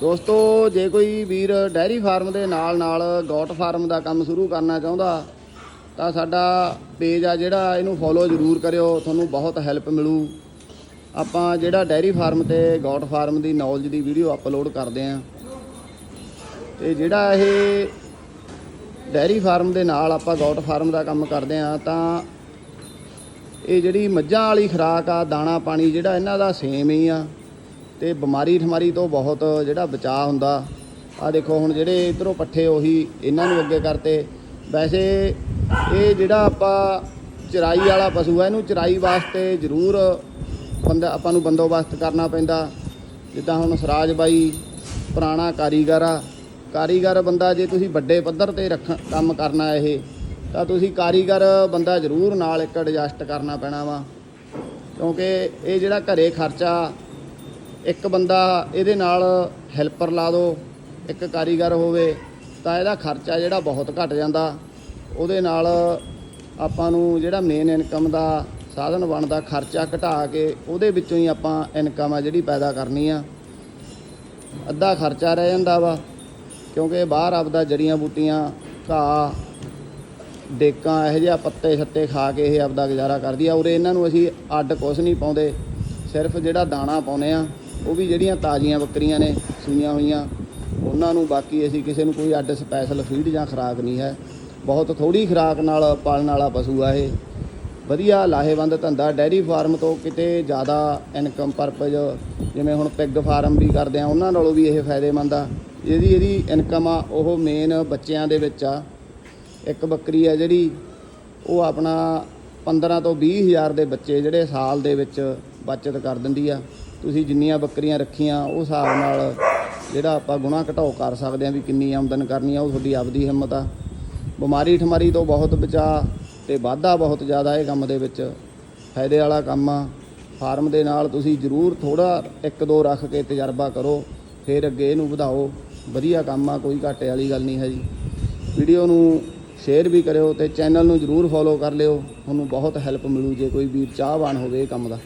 ਦੋਸਤੋ, ਜੇ ਕੋਈ ਵੀਰ ਡੈਰੀ ਫਾਰਮ ਦੇ ਨਾਲ ਨਾਲ ਗੋਟ ਫਾਰਮ ਦਾ ਕੰਮ ਸ਼ੁਰੂ ਕਰਨਾ ਚਾਹੁੰਦਾ, ਤਾਂ ਸਾਡਾ ਪੇਜ ਆ ਜਿਹੜਾ, ਇਹਨੂੰ ਫੋਲੋ ਜ਼ਰੂਰ ਕਰਿਓ, ਤੁਹਾਨੂੰ ਬਹੁਤ ਹੈਲਪ ਮਿਲੂ। ਆਪਾਂ ਜਿਹੜਾ ਡੈਰੀ ਫਾਰਮ ਤੇ ਗੋਟ ਫਾਰਮ ਦੀ ਨੌਲੇਜ ਦੀ ਵੀਡੀਓ ਅਪਲੋਡ ਕਰਦੇ ਆਂ। ਤੇ ਜਿਹੜਾ ਇਹ ਡੈਰੀ ਫਾਰਮ ਦੇ ਨਾਲ ਆਪਾਂ ਗੋਟ ਫਾਰਮ ਦਾ ਕੰਮ ਕਰਦੇ ਆਂ, ਤਾਂ ਇਹ ਜਿਹੜੀ ਮੱਝਾਂ ਵਾਲੀ ਖੁਰਾਕ ਆ ਦਾਣਾ ਪਾਣੀ ਜਿਹੜਾ ਇਹਨਾਂ ਦਾ ਸੇਮ ਹੀ ਆ। ਤੇ ਬਿਮਾਰੀ ਠਮਾਰੀ ਤੋਂ ਬਹੁਤ ਜਿਹੜਾ ਬਚਾਅ ਹੁੰਦਾ। ਆ ਦੇਖੋ, ਹੁਣ ਜਿਹੜੇ ਇਧਰੋਂ ਪੱਠੇ ਉਹੀ ਇਹਨਾਂ ਨੂੰ ਅੱਗੇ ਕਰਤੇ। ਵੈਸੇ ਇਹ ਜਿਹੜਾ ਆਪਾਂ ਚਰਾਈ ਵਾਲਾ ਪਸ਼ੂ ਹੈ ਇਹਨੂੰ ਚਰਾਈ ਵਾਸਤੇ ਜ਼ਰੂਰ ਬੰਦਾ, ਆਪਾਂ ਨੂੰ ਬੰਦੋਬਸਤ ਕਰਨਾ ਪੈਂਦਾ। ਜਿੱਦਾਂ ਹੁਣ ਸਰਾਜ ਬਾਈ ਪੁਰਾਣਾ ਕਾਰੀਗਰ ਆ। ਕਾਰੀਗਰ ਬੰਦਾ ਜੇ ਤੁਸੀਂ ਵੱਡੇ ਪੱਧਰ ਤੇ ਰੱਖ, ਕੰਮ ਕਰਨਾ ਇਹ, ਤਾਂ ਤੁਸੀਂ ਕਾਰੀਗਰ ਬੰਦਾ ਜ਼ਰੂਰ ਨਾਲ ਇੱਕ ਐਡਜਸਟ ਕਰਨਾ ਪੈਣਾ ਵਾ। ਕਿਉਂਕਿ ਇਹ ਜਿਹੜਾ ਘਰੇ ਖਰਚਾ ਇੱਕ ਬੰਦਾ ਇਹਦੇ ਨਾਲ ਹੈਲਪਰ ਲਾ ਦਿਓ ਇੱਕ ਕਾਰੀਗਰ ਹੋਵੇ, ਤਾਂ ਇਹਦਾ ਖਰਚਾ ਜਿਹੜਾ ਬਹੁਤ ਘਟ ਜਾਂਦਾ। ਉਹਦੇ ਨਾਲ ਆਪਾਂ ਨੂੰ ਜਿਹੜਾ ਮੇਨ ਇਨਕਮ ਦਾ ਸਾਧਨ ਬਣਦਾ, ਖਰਚਾ ਘਟਾ ਕੇ ਉਹਦੇ ਵਿੱਚੋਂ ਹੀ ਆਪਾਂ ਇਨਕਮ ਆ ਜਿਹੜੀ ਪੈਦਾ ਕਰਨੀ ਆ। ਅੱਧਾ ਖਰਚਾ ਰਹਿ ਜਾਂਦਾ ਵਾ, ਕਿਉਂਕਿ ਬਾਹਰ ਆਪਦਾ ਜੜੀਆਂ ਬੂਟੀਆਂ, ਘਾਹ, ਡੇਕਾਂ, ਇਹੋ ਜਿਹਾ ਪੱਤੇ ਛੱਤੇ ਖਾ ਕੇ ਇਹ ਆਪਦਾ ਗੁਜ਼ਾਰਾ ਕਰਦੀ ਆ। ਉਰੇ ਇਹਨਾਂ ਨੂੰ ਅਸੀਂ ਅੱਡ ਕੁਛ ਨਹੀਂ ਪਾਉਂਦੇ, ਸਿਰਫ ਜਿਹੜਾ ਦਾਣਾ ਪਾਉਨੇ ਆ। ਉਹ ਵੀ ਜਿਹੜੀਆਂ ਤਾਜ਼ੀਆਂ ਬੱਕਰੀਆਂ ਨੇ, ਸੂਈਆਂ ਹੋਈਆਂ, ਉਹਨਾਂ ਨੂੰ ਬਾਕੀ ਅਸੀਂ ਕਿਸੇ ਨੂੰ ਕੋਈ ਅੱਡ ਸਪੈਸ਼ਲ ਫੀਡ ਜਾਂ ਖੁਰਾਕ ਨਹੀਂ ਹੈ। ਬਹੁਤ ਥੋੜੀ ਖੁਰਾਕ ਨਾਲ ਪਾਲਣ ਵਾਲਾ ਪਸ਼ੂ ਆ ਇਹ। ਵਧੀਆ ਲਾਹੇਵੰਦ ਧੰਦਾ, ਡੈਰੀ ਫਾਰਮ ਤੋਂ ਕਿਤੇ ਜ਼ਿਆਦਾ ਇਨਕਮ ਪਰਪਸ ਜਿਵੇਂ ਹੁਣ ਪਿਗ ਫਾਰਮ ਵੀ ਕਰਦੇ ਆ, ਉਹਨਾਂ ਨਾਲੋਂ ਵੀ ਇਹ ਫਾਇਦੇਮੰਦ ਆ। ਇਹਦੀ ਇਹਦੀ ਇਨਕਮ ਆ, ਉਹ ਮੇਨ ਬੱਚਿਆਂ ਦੇ ਵਿੱਚ ਆ। ਇੱਕ ਬੱਕਰੀ ਆ ਜਿਹੜੀ, ਉਹ ਆਪਣਾ 15 ਤੋਂ 20 ਹਜ਼ਾਰ ਦੇ ਬੱਚੇ ਜਿਹੜੇ ਸਾਲ ਦੇ ਵਿੱਚ ਬਚਤ ਕਰ ਦਿੰਦੀ ਆ। ਤੁਸੀਂ ਜਿੰਨੀਆਂ ਬੱਕਰੀਆਂ ਰੱਖੀਆਂ, ਉਹ ਹਿਸਾਬ ਨਾਲ ਜਿਹੜਾ ਆਪਾਂ ਗੁਣਾ ਘਟਾਓ ਕਰ ਸਕਦੇ ਆ ਵੀ ਕਿੰਨੀ ਆਮਦਨ ਕਰਨੀ ਆ, ਉਹ ਤੁਹਾਡੀ ਆਪਦੀ ਹਿੰਮਤ ਆ। ਬਿਮਾਰੀ ਠਮਾਰੀ ਤੋਂ ਬਹੁਤ ਬਚਾ ਤੇ ਵਾਧਾ ਬਹੁਤ ਜ਼ਿਆਦਾ ਇਹ ਕੰਮ ਦੇ ਵਿੱਚ। ਫਾਇਦੇ ਵਾਲਾ ਕੰਮ ਆ। ਫਾਰਮ ਦੇ ਨਾਲ ਤੁਸੀਂ ਜ਼ਰੂਰ ਥੋੜਾ ਇੱਕ ਦੋ ਰੱਖ ਕੇ ਤਜਰਬਾ ਕਰੋ, ਫਿਰ ਅੱਗੇ ਇਹਨੂੰ ਵਧਾਓ। ਵਧੀਆ ਕੰਮ ਆ, ਕੋਈ ਘਾਟੇ ਵਾਲੀ ਗੱਲ ਨਹੀਂ ਹੈ ਜੀ ਵੀਡੀਓ ਨੂੰ ਸ਼ੇਅਰ ਵੀ ਕਰਿਓ ਤੇ ਚੈਨਲ ਨੂੰ ਜਰੂਰ ਫੋਲੋ ਕਰ ਲਿਓ। ਤੁਹਾਨੂੰ ਬਹੁਤ ਹੈਲਪ ਮਿਲੂ ਜੇ ਕੋਈ ਵੀਰ ਚਾਹਵਾਨ ਹੋਵੇ ਇਹ ਕੰਮ ਦਾ।